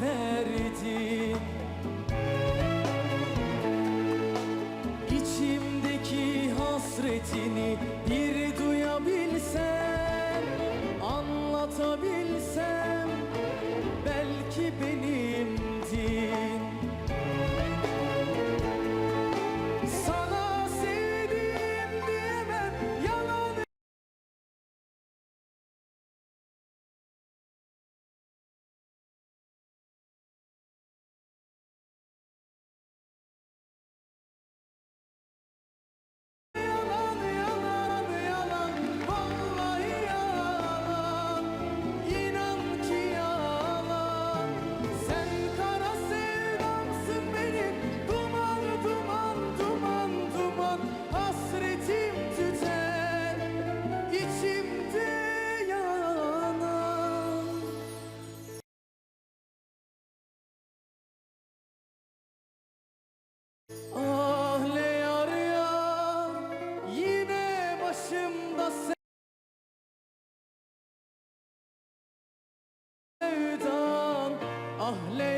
severdin İçimdeki hasretini bir duyabilsem Ahle